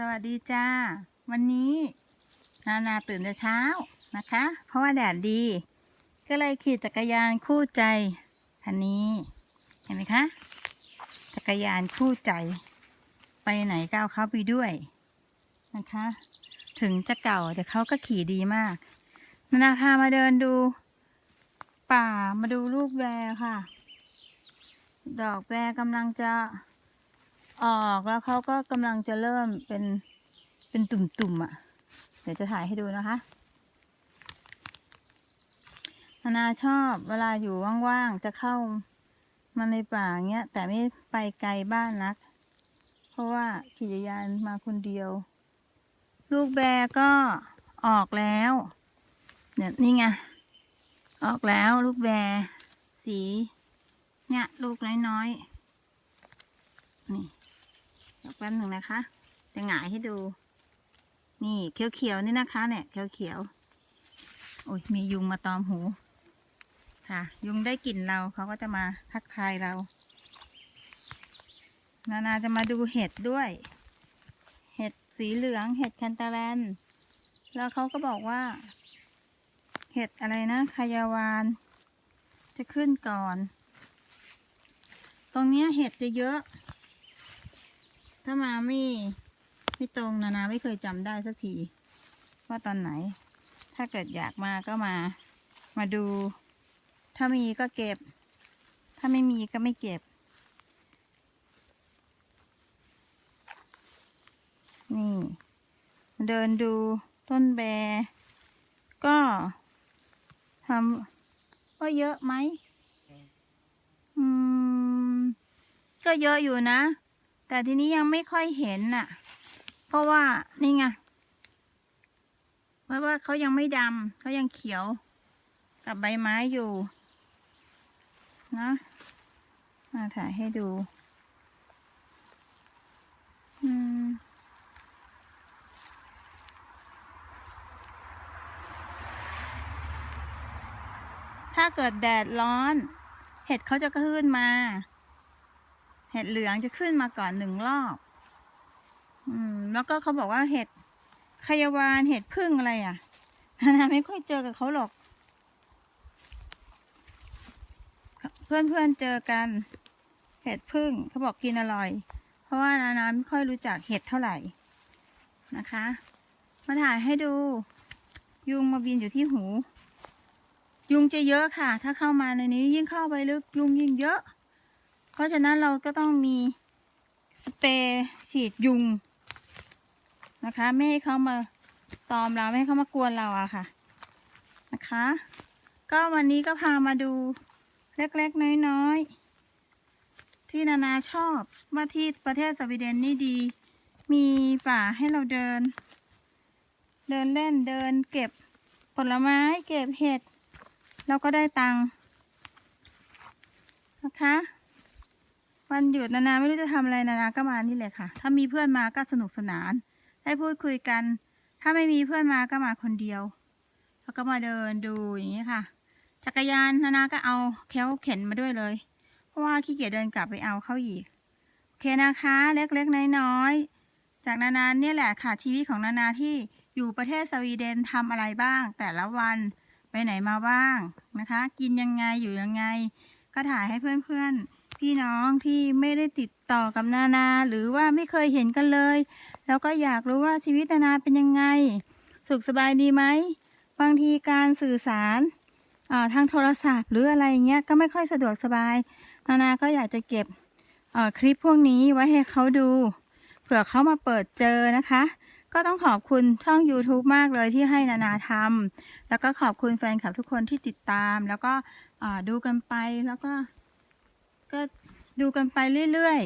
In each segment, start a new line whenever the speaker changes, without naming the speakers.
สวัสดีจ้า วันนี้นานาตื่นแต่เช้านะคะ เพราะว่าแดดดี ก็เลยขี่จักรยานคู่ใจคันนี้เห็นไหมคะ จักรยานคู่ใจ ไปไหนก็เอาเขาไปด้วยนะคะ ถึงจะเก่าแต่เขาก็ขี่ดีมากนานาพามาเดินดู ป่ามาดูลูกแวร์ค่ะ ดอกแวร์กำลังจะ ออกแล้วเขาก็กำลังจะเริ่มเป็นเป็นตุ่มๆอะ เดี๋ยวจะถ่ายให้ดูนะคะนานาชอบเวลาอยู่ว่างๆจะเข้ามาในป่าเงี้ย แต่ไม่ไปไกลบ้านนัก เพราะว่าขี่จักรยานมาคนเดียว ลูกแบรก็ออกแล้วเนี่ยนี่ไงออกแล้วลูกแบรสี เนี่ย ลูกน้อยๆนี่ เดี๋ยวแป๊บหนึ่งนะคะ จะหงายให้ดู นี่เขียวๆนี่นะคะ เนี่ยเขียวๆโอ้ยมียุงมาตอมหู ค่ะ ยุงได้กลิ่นเราเขาก็จะมาทักทายเรา นานาจะมาดูเห็ดด้วย เห็ดสีเหลือง เห็ดแคนตาแลนแล้วเขาก็บอกว่า เห็ดอะไรนะคายาวาน จะขึ้นก่อน ตรงนี้เห็ดจะเยอะ ถ้ามาไม่ไม่ตรงนานาไม่เคยจำได้สักที ว่าตอนไหน ถ้าเกิดอยากมาก็มา มาดู ถ้ามีก็เก็บ ถ้าไม่มีก็ไม่เก็บ นี่ เดินดูต้นแบร์ก็ทำก็เยอะไหม อืม ก็เยอะอยู่นะ แต่ทีนี้ยังไม่ค่อยเห็นน่ะ เพราะว่านี่ไงเพราะว่าเขายังไม่ดำเขายังเขียว กับใบไม้อยู่นะมาถ่ายให้ดูอืมถ้าเกิดแดดร้อน เห็ดเขาจะขึ้นมา เห็ดเหลืองจะขึ้นมาก่อนหนึ่งรอบ อืม แล้วก็เขาบอกว่าเห็ดขยาวานเห็ดพึ่งอะไรอะนาไม่ค่อยเจอกับเขาหรอก เพื่อนเพื่อนเจอกัน เห็ดพึ่งเขาบอกกินอร่อย เพราะว่านานาไม่ค่อยรู้จักเห็ดเท่าไหร่นะคะ มาถ่ายให้ดู ยุงมาบินอยู่ที่หู ยุงจะเยอะค่ะ ถ้าเข้ามาในนี้ยิ่งเข้าไปลึกยุงยิ่งเยอะ เพราะฉะนั้นเราก็ต้องมีสเปรย์ฉีดยุงนะคะ ไม่ให้เขามาตอมเราไม่ให้เขามากวนเราอะค่ะนะคะ ก็วันนี้ก็พามาดูเล็กๆน้อยๆ ที่นานาชอบว่าที่ประเทศสวีเดนนี่ดี มีป่าให้เราเดิน เดินเล่นเดินเก็บผลไม้เก็บเห็ด เราก็ได้ตังค์นะคะ วันหยุดนานาไม่รู้จะทำอะไรนานาก็มานี่เลยค่ะ ถ้ามีเพื่อนมาก็สนุกสนาน ได้พูดคุยกัน ถ้าไม่มีเพื่อนมาก็มาคนเดียว แล้วก็มาเดินดูอย่างนี้ค่ะ จักรยานนานาก็เอาแค้วเข็นมาด้วยเลย เพราะว่าขี้เกียจเดินกลับไปเอาเข้าอีก โอเคนะคะ เล็กๆน้อยๆ จากนานาเนี่ยแหละค่ะ ชีวิตของนานาที่อยู่ประเทศสวีเดนทำอะไรบ้าง แต่ละวันไปไหนมาบ้างนะคะ กินยังไงอยู่ยังไง ก็ถ่ายให้เพื่อนๆ พี่น้องที่ไม่ได้ติดต่อกับนานา หรือว่าไม่เคยเห็นกันเลย แล้วก็อยากรู้ว่าชีวิตนานาเป็นยังไง สุขสบายดีไหมบางทีการสื่อสาราทางโทรศัพท์ หรืออะไรเงี้ยก็ไม่ค่อยสะดวกสบาย นานาก็อยากจะเก็บคลิปพวกนี้ไว้ให้เขาดู เผื่อเขามาเปิดเจอนะคะ ก็ต้องขอบคุณช่อง YouTube มากเลยที่ให้นานาทำแล้วก็ขอบคุณแฟนคลับทุกคนที่ติดตาม แล้วก็ดูกันไปแล้วก็ ก็ดูกันไปเรื่อย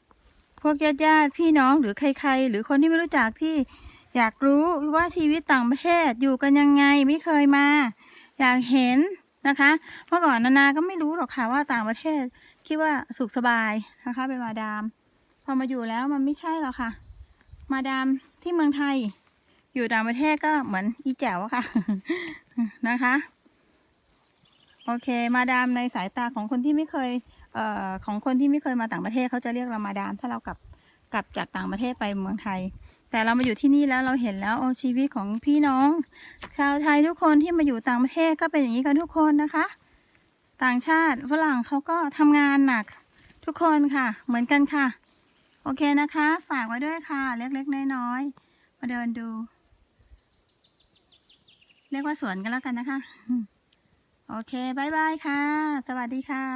ๆ พวกญาติญาติพี่น้องหรือใคร ๆ หรือคนที่ไม่รู้จักที่อยากรู้ว่าชีวิตต่างประเทศอยู่กันยังไงไม่เคยมา อยากเห็นนะคะเมื่อก่อนนานาก็ไม่รู้หรอกค่ะว่าต่างประเทศคิดว่าสุขสบายนะคะเป็นมาดาม พอมาอยู่แล้วมันไม่ใช่หรอกค่ะ มาดามที่เมืองไทย อยู่ต่างประเทศก็เหมือนอีแจ๋วอะค่ะนะคะ โอเค มาดามในสายตาของคนที่ไม่เคยเอ่อของคนที่ไม่เคยมาต่างประเทศเขาจะเรียกเรามาดาม ถ้าเรากลับกลับจากต่างประเทศไปเมืองไทย แต่เรามาอยู่ที่นี่แล้วเราเห็นแล้วโอ้ชีวิตของพี่น้อง ชาวไทยทุกคนที่มาอยู่ต่างประเทศก็เป็นอย่างนี้กันทุกคนนะคะ ต่างชาติฝรั่งเขาก็ทำงานหนักทุกคนค่ะ เหมือนกันค่ะ โอเคนะคะ ฝากไว้ด้วยค่ะ เล็กๆน้อยๆมาเดินดู เรียกว่าสวนกันแล้วกันนะคะ โอเคบายบายค่ะ สวัสดีค่ะ